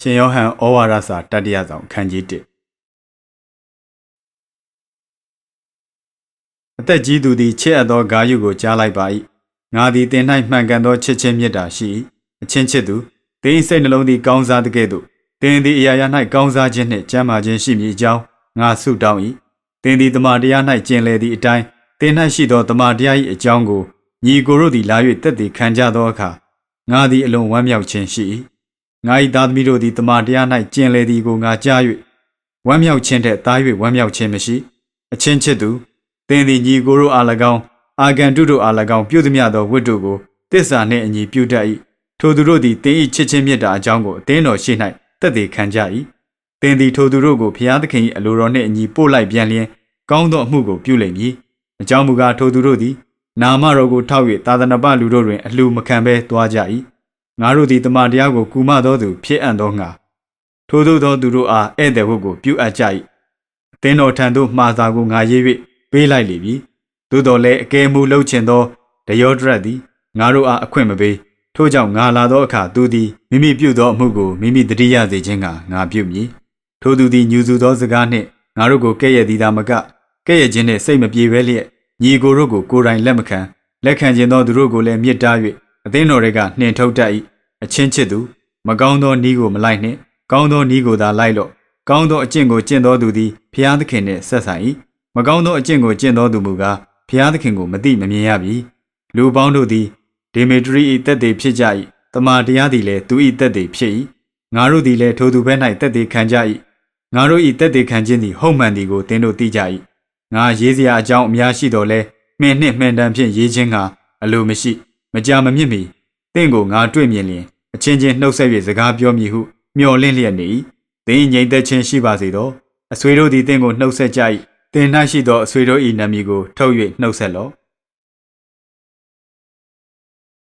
ရှင်ယောဟန်ဩဝါဒစာတတိယဆောင်ခန်းကြီး1အသက်ကြီးသူသည်ချစ်အပ်သောဂါယုကိုကြားလိုက်ပါ၏ငါသည်တင်၌မှန်ကန်သောချစ်ချင်းမေတ္တာရှိ၏အချင်းချစ်သူသင်၏စိတ်နှလုံးသည်ကောင်းစားတဲ့ကဲ့သို့သင်သည်အရာရာ၌ကောင်းစားခြင်းနှင့်ကြမ်းမာခြင်းရှိမည်အကြောင်းငါဆုတောင်း၏သင်သည်တမန်တရား၌ကျင်လည်သည့်အတိုင်းသင်၌ရှိသောတမန်တရား၏အကြောင်းကိုညီကိုတို့သည်လာ၍တက်တည်ခံကြသောအခါငါသည်အလွန်ဝမ်းမြောက်ခြင်းရှိ၏ ငါ၏သားသမီးတို့သည်တမန်တရား၌ကျင်လည်သည်ကိုငါကြား၍ဝမ်းမြောက်ခြင်းထက်သာ၍ဝမ်းမြောက်ခြင်းမရှိအချင်းချစ်သူသင်သည်ညီကိုတို့အား၎င်းအာဂန်တုတို့အား၎င်းပြုသည်မြသောဝတ္တုကိုတစ္ဆာနှင့်အညီပြုတတ်၏ထိုသူတို့သည်သင်၏ချစ်ချင်းမြတ်တာအကြောင်းကိုအသင်းတော်ရှိ၌တက်တည်ခံကြ၏သင်သည်ထိုသူတို့ကိုဖျားသခင်၏အလိုတော်နှင့်အညီပို့လိုက်ပြန်လျင်ကောင်းသောအမှုကိုပြုလိမ့်မည်အကြောင်းမူကားထိုသူတို့သည်နာမတော်ကိုထောက်၍သာသနာပလူတို့တွင်အလှမခံဘဲသွားကြ၏ ငါတို့သည်တမန်တရားကိုကူမသောသူဖြစ်အံ့သောငါထိုသို့သောသူတို့အားဧည့်သည်ဝတ်ကိုပြုအပ်ကြ၏အသင်းတော်ထံသို့မှားစာကိုငါရေး၍ပေးလိုက်လေပြီသို့တော်လည်းအကဲမှုလှုပ်ချင်သောဒယောဒရက်သည်ငါတို့အားအခွင့်မပေးထို့ကြောင့်ငါလာသောအခါသူသည်မိမိပြုသောအမှုကိုမိမိတတိယစေခြင်းကငါပြုမည်ထိုသူသည်ညူစုသောစကားနှင့်ငါတို့ကိုကဲ့ရဲ့သည်သာမကကဲ့ရဲ့ခြင်းနှင့်စိတ်မပြေဘဲလျက်ညီကိုတို့ကိုကိုယ်တိုင်လက်မခံလက်ခံခြင်းသောသူတို့ကိုလည်းမြစ်တား၍ အသင်းတော်တွေကနှင်ထုတ်တတ်၏အချင်းချစ်သူ မကောင်းသောနီးကိုမလိုက်နှင့် ကောင်းသောနီးကိုသာလိုက်လော့ကောင်းသောအကျင့်ကိုကျင့်သောသူသည်ဖျားသခင်နှင့်ဆက်ဆိုင်၏မကောင်းသောအကျင့်ကိုကျင့်သောသူမူကားဖျားသခင်ကိုမသိမမြင်ရပြီလူပေါင်းတို့သည်ဒေမေတရီ၏တက်သေးဖြစ်ကြ၏တမာတရားသည်လည်းသူ၏တက်သေးဖြစ်၏ငါတို့သည်လည်းထိုသူဘက်၌တက်သေးခံကြ၏ငါတို့၏တက်သေးခံခြင်းသည်ဟုတ်မှန်သည်ကိုသင်တို့သိကြ၏ငါရေးစရာအကြောင်းအများရှိတော်လဲမှင်နှင့်မှန်တမ်းဖြင့်ရေးခြင်းကအလိုမရှိ မကြမမြင့်မီတင့်ကိုငါတွေ့မြင်လျင်အချင်းချင်းနှုတ်ဆက်၍စကားပြောမည်ဟုမျှော်လင့်လျက်နေ၏သင်ငြိမ်သက်ခြင်းရှိပါစေသောအဆွေတို့သည်တင့်ကိုနှုတ်ဆက်ကြ၏သင်၌ရှိသောအဆွေတို့၏နာမည်ကိုထုတ်၍နှုတ်ဆက်လော့